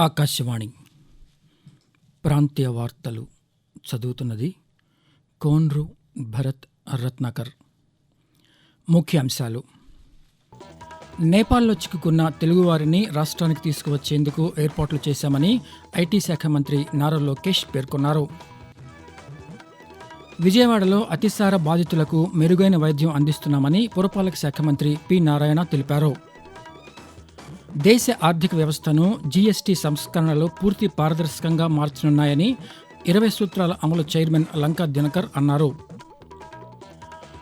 ఆకాశవాణి. ప్రాంతీయ వార్తలు చదువుతున్నది కోన్రు భరత్ రత్నాకర్. ముఖ్యాంశాలు. నేపాల్లో చిక్కుకున్న తెలుగువారిని రాష్ట్రానికి తీసుకువచ్చేందుకు ఏర్పాట్లు చేశామని ఐటీ శాఖ మంత్రి నారా లోకేష్ పేర్కొన్నారు. విజయవాడలో అతిసార బాధితులకు మెరుగైన వైద్యం అందిస్తున్నామని పురపాలక శాఖ మంత్రి పి నారాయణ తెలిపారు. దేశ ఆర్థిక వ్యవస్థను జీఎస్టీ సంస్కరణలు పూర్తి పారదర్శకంగా మార్చనున్నాయని ఇరవై సూత్రాల అమలు చైర్మన్ లంకా దినకర్ అన్నారు.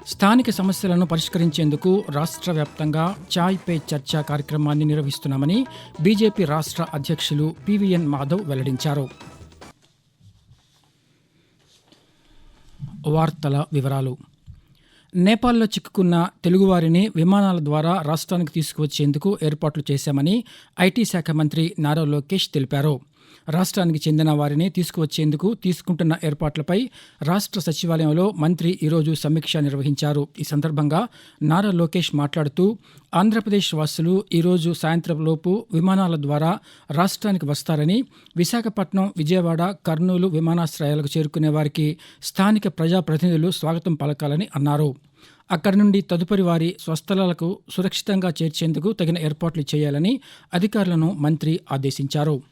స్థానిక సమస్యలను పరిష్కరించేందుకు రాష్ట్ర వ్యాప్తంగా చాయ్ పే చర్చ కార్యక్రమాన్ని నిర్వహిస్తున్నామని బీజేపీ రాష్ట్ర అధ్యక్షులు పివిఎన్ మాధవ్ వెల్లడించారు. వార్తల వివరాలు. నేపాల్లో చిక్కుకున్న తెలుగువారిని విమానాల ద్వారా రాష్ట్రానికి తీసుకువచ్చేందుకు ఏర్పాట్లు చేశామని ఐటీ శాఖ మంత్రి నారా లోకేష్ తెలిపారు. రాష్ట్రానికి చెందిన వారిని తీసుకువచ్చేందుకు తీసుకుంటున్న ఏర్పాట్లపై రాష్ట్ర సచివాలయంలో మంత్రి ఈరోజు సమీక్ష నిర్వహించారు. ఈ సందర్భంగా నారా లోకేష్ మాట్లాడుతూ ఆంధ్రప్రదేశ్ వాసులు ఈరోజు సాయంత్రంలోపు విమానాల ద్వారా రాష్ట్రానికి వస్తారని విశాఖపట్నం విజయవాడ కర్నూలు విమానాశ్రయాలకు చేరుకునే వారికి స్థానిక ప్రజాప్రతినిధులు స్వాగతం పలకాలని అన్నారు. అక్కడి నుండి తదుపరి వారి స్వస్థలాలకు సురక్షితంగా చేర్చేందుకు తగిన ఏర్పాట్లు చేయాలని అధికారులను మంత్రి ఆదేశించారు.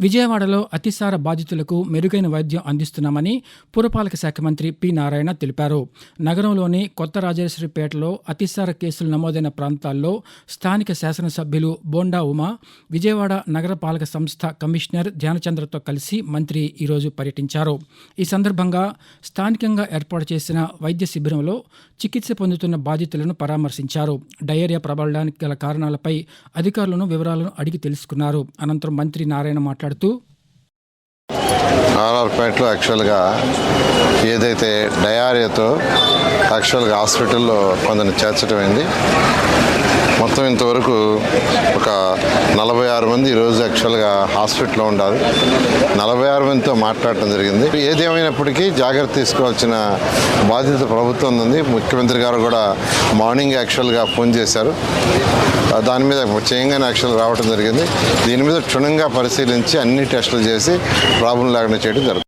విజయవాడలో అతిసార బాధితులకు మెరుగైన వైద్యం అందిస్తున్నామని పురపాలక శాఖ మంత్రి పి నారాయణ తెలిపారు. నగరంలోని కొత్త రాజేశ్వరిపేటలో అతిసార కేసులు నమోదైన ప్రాంతాల్లో స్థానిక శాసనసభ్యులు బోండా ఉమా విజయవాడ నగరపాలక సంస్థ కమిషనర్ ధ్యానచంద్రతో కలిసి మంత్రి ఈరోజు పర్యటించారు. ఈ సందర్భంగా స్థానికంగా ఏర్పాటు చేసిన వైద్య శిబిరంలో చికిత్స పొందుతున్న బాధితులను పరామర్శించారు. డయేరియా ప్రబలడానికి గల కారణాలపై అధికారులను వివరాలను అడిగి తెలుసుకున్నారు. అనంతరం మంత్రి నారాయణ మాట్లాడుతూ ఆర్ఆర్పేటలో యాక్చువల్గా ఏదైతే డయారియాతో యాక్చువల్గా హాస్పిటల్లో కొందరిని చేర్చడం అయింది. మొత్తం ఇంతవరకు ఒక నలభై ఆరు మంది ఈరోజు యాక్చువల్గా హాస్పిటల్లో ఉండాలి. నలభై ఆరు మందితో మాట్లాడటం జరిగింది. ఏదేమైనప్పటికీ జాగ్రత్త తీసుకోవాల్సిన బాధ్యత ప్రభుత్వం ఉంది. ముఖ్యమంత్రి గారు కూడా మార్నింగ్ యాక్చువల్గా ఫోన్ చేశారు. దాని మీద చేయంగానే యాక్చువల్ రావడం జరిగింది. దీని మీద క్షుణ్ణంగా పరిశీలించి అన్ని టెస్టులు చేసి ప్రాబ్లం లేకుండా చేయడం జరుగుతుంది.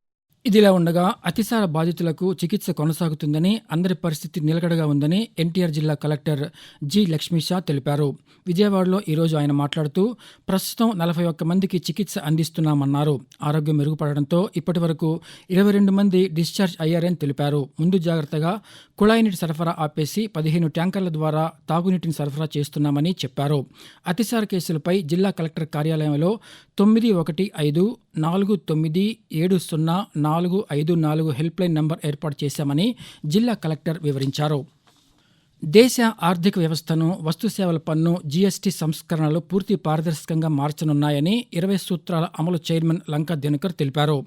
ఇదిలా ఉండగా అతిసార బాధితులకు చికిత్స కొనసాగుతుందని అందరి పరిస్థితి నిలకడగా ఉందని ఎన్టీఆర్ జిల్లా కలెక్టర్ జి లక్ష్మీషా తెలిపారు. విజయవాడలో ఈరోజు ఆయన మాట్లాడుతూ ప్రస్తుతం నలభై ఒక్క మందికి చికిత్స అందిస్తున్నామన్నారు. ఆరోగ్యం మెరుగుపడడంతో ఇప్పటి వరకు ఇరవై రెండు మంది డిశ్చార్జ్ అయ్యారని తెలిపారు. ముందు జాగ్రత్తగా కుళాయి నీటి సరఫరా ఆపేసి పదిహేను ట్యాంకర్ల ద్వారా తాగునీటిని సరఫరా చేస్తున్నామని చెప్పారు. అతిసార కేసులపై జిల్లా కలెక్టర్ కార్యాలయంలో తొమ్మిది ఒకటి ఐదు నాలుగు తొమ్మిది ఏడు సున్నా నాలుగు నాలుగు ఐదు నాలుగు హెల్ప్లైన్ నంబర్ ఏర్పాటు చేశామని జిల్లా కలెక్టర్ వివరించారు. దేశ ఆర్థిక వ్యవస్థను వస్తుసేవల పన్ను జీఎస్టీ సంస్కరణలు పూర్తి పారదర్శకంగా మార్చనున్నాయని ఇరవై సూత్రాల అమలు చైర్మన్ లంకా దినకర్ తెలిపారు.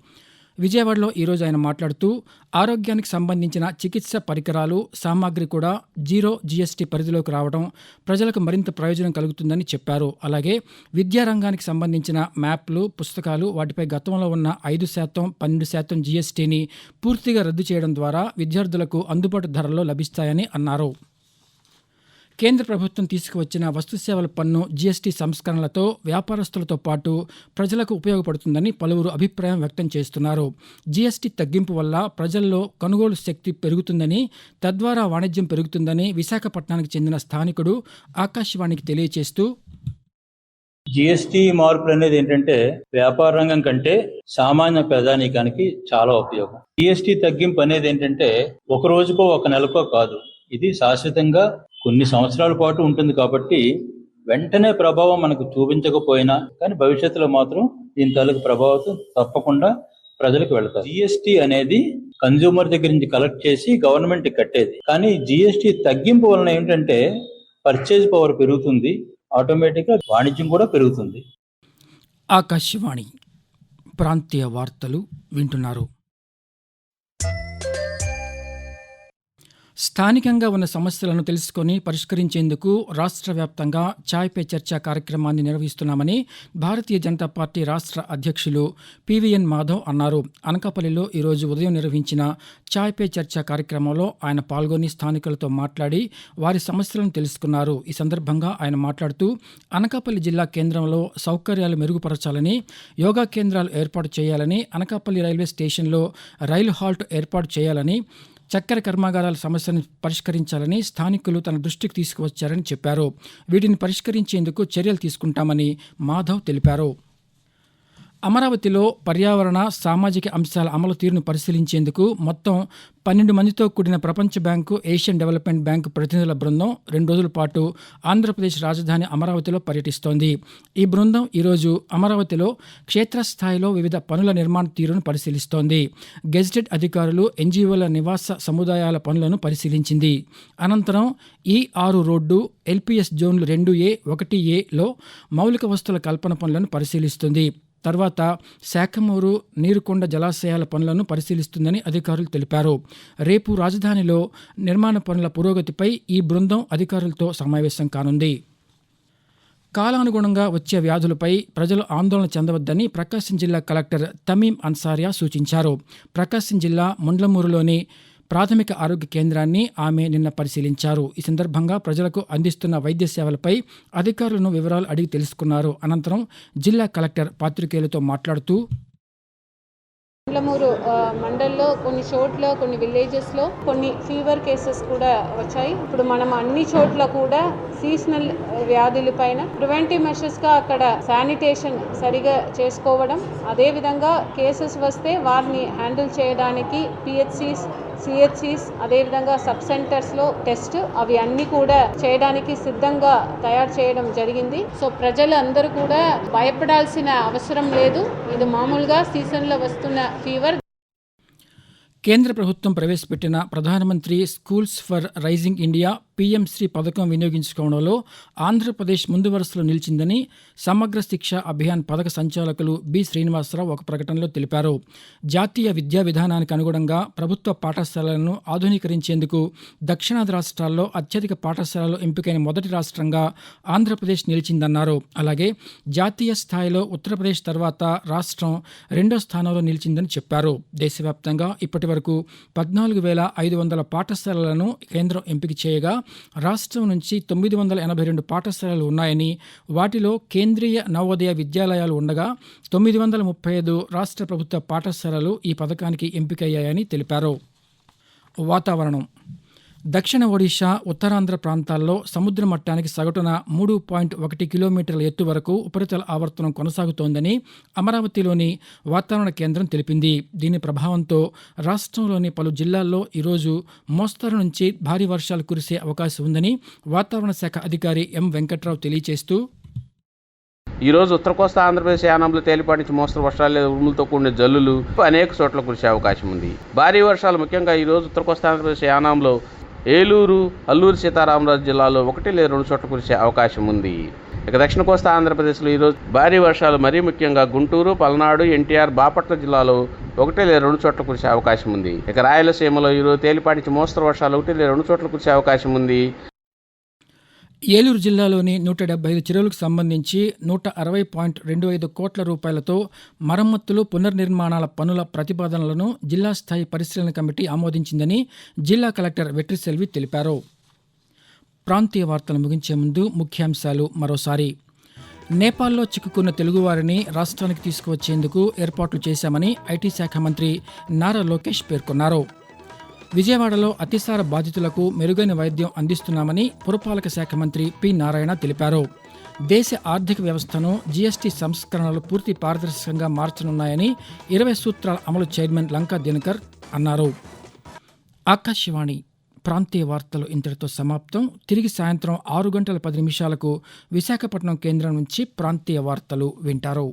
విజయవాడలో ఈరోజు ఆయన మాట్లాడుతూ ఆరోగ్యానికి సంబంధించిన చికిత్స పరికరాలు సామాగ్రి కూడా జీరో జీఎస్టీ పరిధిలోకి రావడం ప్రజలకు మరింత ప్రయోజనం కలుగుతుందని చెప్పారు. అలాగే విద్యారంగానికి సంబంధించిన మ్యాప్లు పుస్తకాలు వాటిపై గతంలో ఉన్న ఐదు శాతం పన్నెండు శాతం జీఎస్టీని పూర్తిగా రద్దు చేయడం ద్వారా విద్యార్థులకు అందుబాటు ధరల్లో లభిస్తాయని అన్నారు. కేంద్ర ప్రభుత్వం తీసుకువచ్చిన వస్తుసేవల పన్ను జీఎస్టీ సంస్కరణలతో వ్యాపారస్తులతో పాటు ప్రజలకు ఉపయోగపడుతుందని పలువురు అభిప్రాయం వ్యక్తం చేస్తున్నారు. జీఎస్టీ తగ్గింపు వల్ల ప్రజల్లో కొనుగోలు శక్తి పెరుగుతుందని తద్వారా వాణిజ్యం పెరుగుతుందని విశాఖపట్నానికి చెందిన స్థానికుడు ఆకాశవాణికి తెలియజేస్తూ జిఎస్టి మార్పులు అనేది ఏంటంటే వ్యాపార రంగం కంటే సామాన్య ప్రజానీకానికి చాలా ఉపయోగం. జిఎస్టి తగ్గింపు అనేది ఏంటంటే ఒక రోజుకో ఒక నెలకో కాదు. ఇది శాశ్వతంగా కొన్ని సంవత్సరాల పాటు ఉంటుంది కాబట్టి వెంటనే ప్రభావం మనకు చూపించకపోయినా కానీ భవిష్యత్తులో మాత్రం దీని తాలూకు ప్రభావం తప్పకుండా ప్రజలకు వెళతారు జిఎస్టి అనేది కన్జ్యూమర్ దగ్గర నుంచి కలెక్ట్ చేసి గవర్నమెంట్ కట్టేది. కానీ జిఎస్టి తగ్గింపు వలన ఏంటంటే పర్చేజ్ పవర్ పెరుగుతుంది. ఆటోమేటిక్గా వాణిజ్యం కూడా పెరుగుతుంది. ఆకాశవాణి ప్రాంతీయ వార్తలు వింటున్నారు. స్థానికంగా ఉన్న సమస్యలను తెలుసుకొని పరిష్కరించేందుకు రాష్ట్ర వ్యాప్తంగా ఛాయ్ పే చర్చ కార్యక్రమాన్ని నిర్వహిస్తున్నామని భారతీయ జనతా పార్టీ రాష్ట్ర అధ్యక్షులు పివిఎన్ మాధవ్ అన్నారు. అనకాపల్లిలో ఈరోజు ఉదయం నిర్వహించిన ఛాయ్ పే చర్చ కార్యక్రమంలో ఆయన పాల్గొని స్థానికులతో మాట్లాడి వారి సమస్యలను తెలుసుకున్నారు. ఈ సందర్భంగా ఆయన మాట్లాడుతూ అనకాపల్లి జిల్లా కేంద్రంలో సౌకర్యాలు మెరుగుపరచాలని యోగా కేంద్రాలు ఏర్పాటు చేయాలని అనకాపల్లి రైల్వే స్టేషన్లో రైలు హాల్ట్ ఏర్పాటు చేయాలని చక్కెర కర్మాగారాల సమస్యను పరిష్కరించాలని స్థానికులు తన దృష్టికి తీసుకువచ్చారని చెప్పారు. వీటిని పరిష్కరించేందుకు చర్యలు తీసుకుంటామని మాధవ్ తెలిపారు. అమరావతిలో పర్యావరణ సామాజిక అంశాల అమలు తీరును పరిశీలించేందుకు మొత్తం పన్నెండు మందితో కూడిన ప్రపంచ బ్యాంకు ఏషియన్ డెవలప్మెంట్ బ్యాంకు ప్రతినిధుల బృందం రెండు రోజుల పాటు ఆంధ్రప్రదేశ్ రాజధాని అమరావతిలో పర్యటిస్తోంది. ఈ బృందం ఈరోజు అమరావతిలో క్షేత్రస్థాయిలో వివిధ పనుల నిర్మాణ తీరును పరిశీలిస్తోంది. గెజిటెడ్ అధికారులు ఎన్జీఓల నివాస సముదాయాల పనులను పరిశీలించింది. అనంతరం ఈ ఆరు రోడ్డు ఎల్పీఎస్ జోన్లు రెండు ఏ ఒకటి ఏలో మౌలిక వస్తువుల కల్పన పనులను పరిశీలిస్తుంది. తర్వాత శాఖమూరు నీరుకొండ జలాశయాల పనులను పరిశీలిస్తుందని అధికారులు తెలిపారు. రేపు రాజధానిలో నిర్మాణ పనుల పురోగతిపై ఈ బృందం అధికారులతో సమావేశం కానుంది. కాలానుగుణంగా వచ్చే వ్యాధులపై ప్రజలు ఆందోళన చెందవద్దని ప్రకాశం జిల్లా కలెక్టర్ తమీం అన్సారియా సూచించారు. ప్రకాశం జిల్లా ముండ్లమూరులోని ప్రాథమిక ఆరోగ్య కేంద్రాన్ని ఆమె నిన్న పరిశీలించారు. ఈ సందర్భంగా ప్రజలకు అందిస్తున్న వైద్య సేవలపై అధికారులను వివరాలు అడిగి తెలుసుకున్నారు. అనంతరం జిల్లా కలెక్టర్ పాత్రికేయులతో మాట్లాడుతూ మండలమూరు మండల్లో కొన్ని చోట్ల కొన్ని విలేజెస్లో కొన్ని ఫీవర్ కేసెస్ కూడా వచ్చాయి. ఇప్పుడు మనం అన్ని చోట్ల కూడా సీజనల్ వ్యాధుల పైన ప్రివెంటివ్ మెషర్స్గా అక్కడ శానిటేషన్ సరిగా చేసుకోవడం అదేవిధంగా కేసెస్ వస్తే వారిని హ్యాండిల్ చేయడానికి పిహెచ్సిస్ సిహెచ్సిస్ అదేవిధంగా సబ్ సెంటర్స్లో టెస్ట్ అవి అన్ని కూడా చేయడానికి సిద్ధంగా తయారు చేయడం జరిగింది. సో ప్రజలందరూ కూడా భయపడాల్సిన అవసరం లేదు. ఇది మామూలుగా సీజన్లో వస్తున్న ఫీవర్. కేంద్ర ప్రభుత్వం ప్రవేశపెట్టిన ప్రధానమంత్రి schools for rising India PM SHRI పథకం వినియోగించుకోవడంలో ఆంధ్రప్రదేశ్ ముందు వరుసలో నిలిచిందని సమగ్ర శిక్ష అభియాన్ పథక సంచాలకులు బి శ్రీనివాసరావు ఒక ప్రకటనలో తెలిపారు. జాతీయ విద్యా విధానానికి అనుగుణంగా ప్రభుత్వ పాఠశాలలను ఆధునీకరించేందుకు దక్షిణాది రాష్ట్రాల్లో అత్యధిక పాఠశాలలు ఎంపికైన మొదటి రాష్ట్రంగా ఆంధ్రప్రదేశ్ నిలిచిందన్నారు. అలాగే జాతీయ స్థాయిలో ఉత్తరప్రదేశ్ తర్వాత రాష్ట్రం రెండో స్థానంలో నిలిచిందని చెప్పారు. దేశవ్యాప్తంగా ఇప్పటి వరకు పద్నాలుగు వేల ఐదు వందల పాఠశాలలను కేంద్రం ఎంపిక చేయగా రాష్ట్రం నుంచి తొమ్మిది వందల ఎనభై రెండు పాఠశాలలు ఉన్నాయని వాటిలో కేంద్రీయ నవోదయ విద్యాలయాలు ఉండగా తొమ్మిది వందల ముప్పై ఐదు రాష్ట్ర ప్రభుత్వ పాఠశాలలు ఈ పథకానికి ఎంపికయ్యాయని తెలిపారు. వాతావరణం. దక్షిణ ఒడిశా ఉత్తరాంధ్ర ప్రాంతాల్లో సముద్ర మట్టానికి సగటున మూడు పాయింట్ ఒకటి కిలోమీటర్ల ఎత్తు వరకు ఉపరితల ఆవర్తనం కొనసాగుతోందని అమరావతిలోని వాతావరణ కేంద్రం తెలిపింది. దీని ప్రభావంతో రాష్ట్రంలోని పలు జిల్లాల్లో ఈరోజు మోస్తరు నుంచి భారీ వర్షాలు కురిసే అవకాశం ఉందని వాతావరణ శాఖ అధికారి ఎం వెంకట్రావు తెలియజేస్తూ ఈరోజు ఉత్తర కోస్తా ఆంధ్రప్రదేశ్ యానంలో తేలిపాటి నుంచి మోస్తరు వర్షాలు లేదా ఉరుములతో కూడిన జల్లులు అనేక చోట్ల కురిసే అవకాశం ఉంది. భారీ వర్షాలు ముఖ్యంగా ఈరోజు ఉత్తర కోస్తా ఆంధ్రప్రదేశ్ యానంలో ఏలూరు అల్లూరు సీతారామరాజు జిల్లాలో ఒకటి లేదా రెండు చోట్ల కురిసే అవకాశం ఉంది. ఇక దక్షిణ కోస్తా ఆంధ్రప్రదేశ్లో ఈరోజు భారీ వర్షాలు మరీ ముఖ్యంగా గుంటూరు పల్నాడు ఎన్టీఆర్ బాపట్ల జిల్లాలో ఒకటి లేదా రెండు చోట్ల కురిసే అవకాశం ఉంది. ఇక రాయలసీమలో ఈరోజు తేలిపాటి మోస్తరు వర్షాలు ఒకటి లేదా రెండు చోట్ల కురిసే అవకాశం ఉంది. ఏలూరు జిల్లాలోని నూట డెబ్బై ఐదు చెరువులకు సంబంధించి నూట అరవై పాయింట్ రెండు ఐదు కోట్ల రూపాయలతో మరమ్మతులు పునర్నిర్మాణాల పనుల ప్రతిపాదనలను జిల్లా స్థాయి పరిశీలన కమిటీ ఆమోదించిందని జిల్లా కలెక్టర్ వెట్రిసెల్వి తెలిపారు. ప్రాంతీయ వార్తలు ముగించే ముందు ముఖ్యాంశాలు మరోసారి. నేపాల్లో చిక్కుకున్న తెలుగువారిని రాష్ట్రానికి తీసుకువచ్చేందుకు ఏర్పాట్లు చేశామని ఐటీ శాఖ మంత్రి నారా లోకేష్ పేర్కొన్నారు. విజయవాడలో అతిసార బాధితులకు మెరుగైన వైద్యం అందిస్తున్నామని పురపాలక శాఖ మంత్రి పి నారాయణ తెలిపారు. దేశ ఆర్థిక వ్యవస్థను జీఎస్టీ సంస్కరణలు పూర్తి పారదర్శకంగా మార్చనున్నాయని ఇరవై సూత్రాల అమలు చైర్మన్ లంకా దినకర్ అన్నారు. ఆకాశవాణి ప్రాంతీయ వార్తలు ఇంతటితో సమాప్తం. తిరిగి సాయంత్రం ఆరు గంటల పది నిమిషాలకు విశాఖపట్నం కేంద్రం నుంచి ప్రాంతీయ వార్తలు వింటారు.